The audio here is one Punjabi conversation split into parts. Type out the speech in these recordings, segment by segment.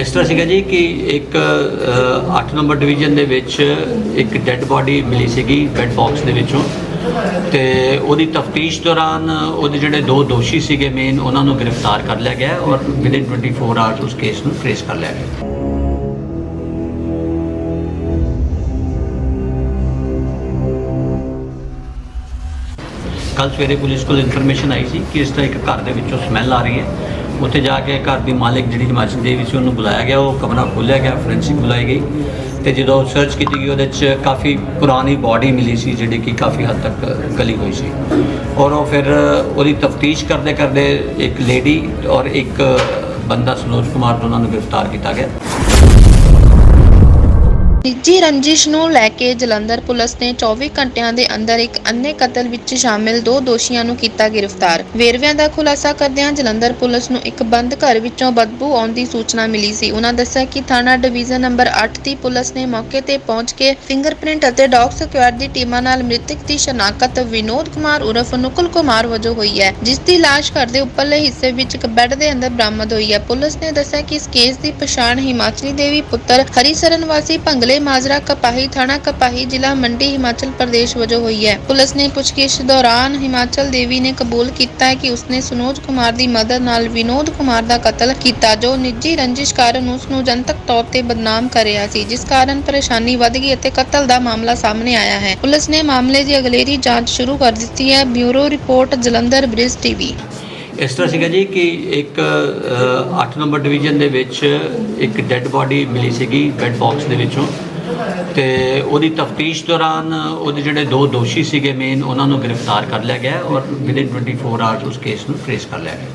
ਇਸ ਤਰ੍ਹਾਂ ਸੀਗਾ ਜੀ ਕਿ ਇੱਕ 8 ਨੰਬਰ ਡਿਵੀਜ਼ਨ ਦੇ ਵਿੱਚ ਇੱਕ ਡੈੱਡ ਬਾਡੀ ਮਿਲੀ ਸੀਗੀ ਬੈੱਡ ਬਾਕਸ ਦੇ ਵਿੱਚੋਂ ਤੇ ਉਹਦੀ ਤਫਤੀਸ਼ ਦੌਰਾਨ ਉਹਦੇ ਜਿਹੜੇ ਦੋ ਦੋਸ਼ੀ ਸੀਗੇ ਮੇਨ ਉਹਨਾਂ ਨੂੰ ਗ੍ਰਿਫਤਾਰ ਕਰ ਲਿਆ ਗਿਆ ਹੈ ਔਰ ਵਿਦਿਨ 24 ਆਵਰਸ ਉਸ ਕੇਸ ਨੂੰ ਟ੍ਰੇਸ ਕਰ ਲਿਆ ਗਿਆ। ਕੱਲ ਸਵੇਰੇ ਪੁਲਿਸ ਕੋਲ ਇਨਫੋਰਮੇਸ਼ਨ ਆਈ ਸੀ ਕਿ ਇਸ ਤਰ੍ਹਾਂ ਇੱਕ ਘਰ ਦੇ ਵਿੱਚੋਂ ਸਮੈਲ ਆ ਰਹੀ ਹੈ। ਉੱਥੇ ਜਾ ਕੇ ਘਰ ਦੀ ਮਾਲਕ ਜਿਹੜੀ ਹਿਮਾਚਲ ਦੇਵੀ ਸੀ ਉਹਨੂੰ ਬੁਲਾਇਆ ਗਿਆ, ਉਹ ਕਮਰਾ ਖੋਲ੍ਹਿਆ ਗਿਆ, ਫੋਰੈਂਸਿਕ ਬੁਲਾਈ ਗਈ ਤੇ ਜਦੋਂ ਸਰਚ ਕੀਤੀ ਗਈ, ਉਹਦੇ 'ਚ ਕਾਫੀ ਪੁਰਾਣੀ ਬਾਡੀ ਮਿਲੀ ਸੀ ਜਿਹੜੀ ਕਿ ਕਾਫੀ ਹੱਦ ਤੱਕ ਗਲੀ ਹੋਈ ਸੀ। ਔਰ ਉਹ ਫਿਰ ਉਹਦੀ ਤਫਤੀਸ਼ ਕਰਦੇ ਕਰਦੇ ਇੱਕ ਲੇਡੀ ਔਰ ਇੱਕ ਬੰਦਾ ਸਨੋਜ ਕੁਮਾਰ ਦੋਨਾਂ ਨੂੰ ਗ੍ਰਿਫਤਾਰ ਕੀਤਾ ਗਿਆ। ਨਿੱਜੀ ਰੰਜਿਸ਼ ਨੂੰ ਲੈ ਕੇ ਜਲੰਧਰ ਪੁਲਿਸ ਨੇ 24 ਘੰਟਿਆਂ ਦੇ ਅੰਦਰ ਇੱਕ ਅੰਨੇ ਕਤਲ ਵਿੱਚ ਸ਼ਾਮਿਲ ਦੋ ਦੋਸ਼ੀਆਂ ਨੂੰ ਕੀਤਾ ਗ੍ਰਿਫਤਾਰ। ਵੇਰਵਿਆਂ ਦਾ ਖੁਲਾਸਾ ਕਰਦਿਆਂ ਜਲੰਧਰ ਪੁਲਿਸ ਨੂੰ ਇੱਕ ਬੰਦ ਘਰ ਵਿੱਚੋਂ ਬਦਬੂ ਆਉਣ ਦੀ ਸੂਚਨਾ ਮਿਲੀ ਸੀ। ਉਹਨਾਂ ਦੱਸਿਆ ਕਿ ਥਾਣਾ ਡਿਵੀਜ਼ਨ ਨੰਬਰ 8 ਦੀ ਪੁਲਿਸ ਨੇ ਮੌਕੇ ਤੇ ਪਹੁੰਚ ਕੇ ਫਿੰਗਰਪ੍ਰਿੰਟ ਅਤੇ ਡੌਗ ਸਕੁਐਡ ਦੀ ਟੀਮਾਂ ਨਾਲ ਮ੍ਰਿਤਕ ਦੀ ਸ਼ਨਾਖਤ ਵਿਨੋਦ ਕੁਮਾਰ ਉਰਫ ਨੁਕੁਲ ਕੁਮਾਰ ਵਜੋਂ ਹੋਈ ਹੈ, ਜਿਸ ਦੀ ਲਾਸ਼ ਘਰ ਦੇ ਉੱਪਰਲੇ ਹਿੱਸੇ ਵਿੱਚ ਇੱਕ ਬੈੱਡ ਦੇ ਅੰਦਰ ਬਰਾਮਦ ਹੋਈ ਹੈ। ਪੁਲਿਸ ਨੇ ਦੱਸਿਆ ਕਿ ਇਸ ਕੇਸ ਦੀ ਪਛਾਣ ਹਿਮਾਚਲੀ ਦੇਵੀ ਪੁੱਤਰ ਹਰੀਸਰਨ ਵਾਸੀ ਭੰਗਲੇ ਮਾਜਰਾ ਕਪਾਹੀ, ਥਾਣਾ ਕਪਾਹੀ, ਜ਼ਿਲ੍ਹਾ ਮੰਡੀ ਹਿਮਾਚਲ ਪ੍ਰਦੇਸ਼ ਵਜੋਂ ਹੋਈ ਹੈ। ਪੁਲਿਸ ਨੇ ਪੁੱਛਗਿੱਛ ਦੌਰਾਨ ਹਿਮਾਚਲ ਦੇਵੀ ਨੇ ਕਬੂਲ ਕੀਤਾ ਹੈ ਕਿ ਉਸਨੇ ਸੁਨੋਜ ਕੁਮਾਰ ਦੀ ਮਦਦ ਨਾਲ ਵਿਨੋਦ ਕੁਮਾਰ ਦਾ ਕਤਲ ਕੀਤਾ, ਜੋ ਨਿੱਜੀ ਰੰਜਿਸ਼ ਕਾਰਨ ਉਸ ਨੂੰ ਜਨਤਕ ਤੌਰ ਤੇ ਬਦਨਾਮ ਕਰ ਰਿਹਾ ਸੀ, ਜਿਸ ਕਾਰਨ ਪਰੇਸ਼ਾਨੀ ਵਧ ਗਈ ਅਤੇ ਕਤਲ ਦਾ ਮਾਮਲਾ ਸਾਹਮਣੇ ਆਇਆ ਹੈ। ਪੁਲਿਸ ਨੇ ਮਾਮਲੇ ਦੀ ਅਗਲੇਰੀ ਜਾਂਚ ਸ਼ੁਰੂ ਕਰ ਦਿੱਤੀ ਹੈ। Bureau report, Jalandhar, Brij TV. ਇਸ ਤਰ੍ਹਾਂ ਸੀਗਾ ਜੀ ਕਿ ਇੱਕ 8 ਨੰਬਰ ਡਿਵੀਜ਼ਨ ਦੇ ਵਿੱਚ ਇੱਕ ਡੈੱਡ ਬਾਡੀ ਮਿਲੀ ਸੀਗੀ ਬੈੱਡ ਬਾਕਸ ਦੇ ਵਿੱਚੋਂ ਤੇ ਉਹਦੀ ਤਫਤੀਸ਼ ਦੌਰਾਨ ਉਹਦੇ ਜਿਹੜੇ ਦੋ ਦੋਸ਼ੀ ਸੀਗੇ ਮੇਨ ਉਹਨਾਂ ਨੂੰ ਗ੍ਰਿਫਤਾਰ ਕਰ ਲਿਆ ਗਿਆ ਔਰ ਵਿਦਿਨ 24 ਆਵਰਸ ਉਸ ਕੇਸ ਨੂੰ ਟ੍ਰੇਸ ਕਰ ਲਿਆ ਗਿਆ।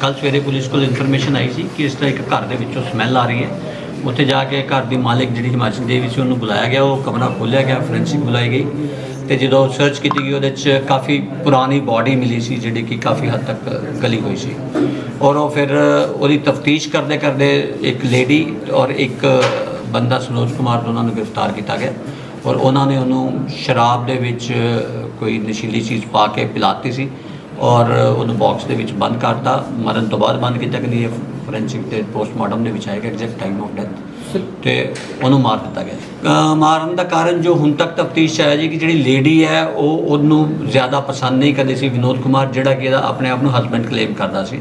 ਕੱਲ ਸਵੇਰੇ ਪੁਲਿਸ ਕੋਲ ਇਨਫੋਰਮੇਸ਼ਨ ਆਈ ਸੀ ਕਿ ਇਸ ਤਰ੍ਹਾਂ ਇੱਕ ਘਰ ਦੇ ਵਿੱਚੋਂ ਸਮੈਲ ਆ ਰਹੀ ਹੈ। ਉੱਥੇ ਜਾ ਕੇ ਘਰ ਦੀ ਮਾਲਕ ਜਿਹੜੀ ਹਿਮਾਚਲ ਦੇਵੀ ਸੀ ਉਹਨੂੰ ਬੁਲਾਇਆ ਗਿਆ, ਉਹ ਕਮਰਾ ਖੋਲ੍ਹਿਆ ਗਿਆ ਫੋਰੈਂਸਿਕ ਬੁਲਾਈ ਗਈ। ਤੇ ਜਦੋਂ ਸਰਚ ਕੀਤੀ ਗਈ, ਉਹਦੇ 'ਚ ਕਾਫੀ ਪੁਰਾਣੀ ਬਾਡੀ ਮਿਲੀ ਸੀ, ਜਿਹੜੀ ਕਿ ਕਾਫੀ ਹੱਦ ਤੱਕ ਗਲੀ ਹੋਈ ਸੀ। ਔਰ ਉਹ ਫਿਰ ਉਹਦੀ ਤਫਤੀਸ਼ ਕਰਦੇ ਕਰਦੇ ਇੱਕ ਲੇਡੀ ਔਰ ਇੱਕ ਬੰਦਾ ਸਨੋਜ ਕੁਮਾਰ ਦੋਨਾਂ ਨੂੰ ਗ੍ਰਿਫਤਾਰ ਕੀਤਾ ਗਿਆ। ਔਰ ਉਹਨਾਂ ਨੇ ਉਹਨੂੰ ਸ਼ਰਾਬ ਦੇ ਵਿੱਚ ਕੋਈ ਨਸ਼ੀਲੀ ਚੀਜ਼ ਪਾ ਕੇ ਪਿਲਾਤੀ ਸੀ। ਔਰ ਉਹਨੂੰ ਬਾਕਸ ਦੇ ਵਿੱਚ ਬੰਦ ਕਰਤਾ। ਮਰਨ ਤੋਂ ਬਾਅਦ ਬੰਦ ਕੀਤਾ ਕਿ ਨਹੀਂ ਇਹ ਫੋਰੈਂਸਿਕ ਤੇ ਪੋਸਟਮਾਰਟਮ ਦੇ ਵਿੱਚ ਆਏਗਾ ਐਗਜ਼ੈਕਟ ਟਾਈਮ ਆਫ ਡੈਥ ਤੇ ਉਹਨੂੰ ਮਾਰ ਦਿੱਤਾ ਗਿਆ। ਮਾਰਨ ਦਾ ਕਾਰਨ ਜੋ ਹੁਣ ਤੱਕ ਤਫਤੀਸ਼ ਆਇਆ ਜੀ ਕਿ ਜਿਹੜੀ ਲੇਡੀ ਹੈ ਉਹ ਉਹਨੂੰ ਜ਼ਿਆਦਾ ਪਸੰਦ ਨਹੀਂ ਕਰਦੀ ਸੀ। ਵਿਨੋਦ ਕੁਮਾਰ ਜਿਹੜਾ ਕਿ ਇਹਦਾ ਆਪਣੇ ਆਪ ਨੂੰ ਹਸਬੈਂਡ ਕਲੇਮ ਕਰਦਾ ਸੀ।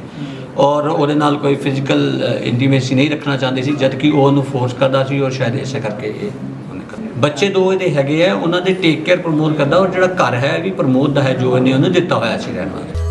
ਔਰ ਉਹਦੇ ਨਾਲ ਕੋਈ ਫਿਜ਼ੀਕਲ ਇੰਟੀਮੇਸੀ ਨਹੀਂ ਰੱਖਣਾ ਚਾਹੁੰਦੀ ਸੀ ਜਦ ਕਿ ਉਹ ਉਹਨੂੰ ਫੋਰਸ ਕਰਦਾ ਸੀ ਔਰ ਸ਼ਾਇਦ ਇਸੇ ਕਰਕੇ ਇਹ ਉਹਨੇ ਬੱਚੇ ਦੋ ਇਹਦੇ ਹੈਗੇ ਆ, ਉਹਨਾਂ ਦੇ ਟੇਕ ਕੇਅਰ ਪ੍ਰਮੋਟ ਕਰਦਾ ਔਰ ਜਿਹੜਾ ਘਰ ਹੈ ਇਹ ਵੀ ਪ੍ਰਮੋਦ ਦਾ ਹੈ, ਜੋ ਇਹਨੇ ਉਹਨੂੰ ਦਿੱਤਾ ਹੋਇਆ ਸੀ ਰਹਿਣ ਵਾਸਤੇ।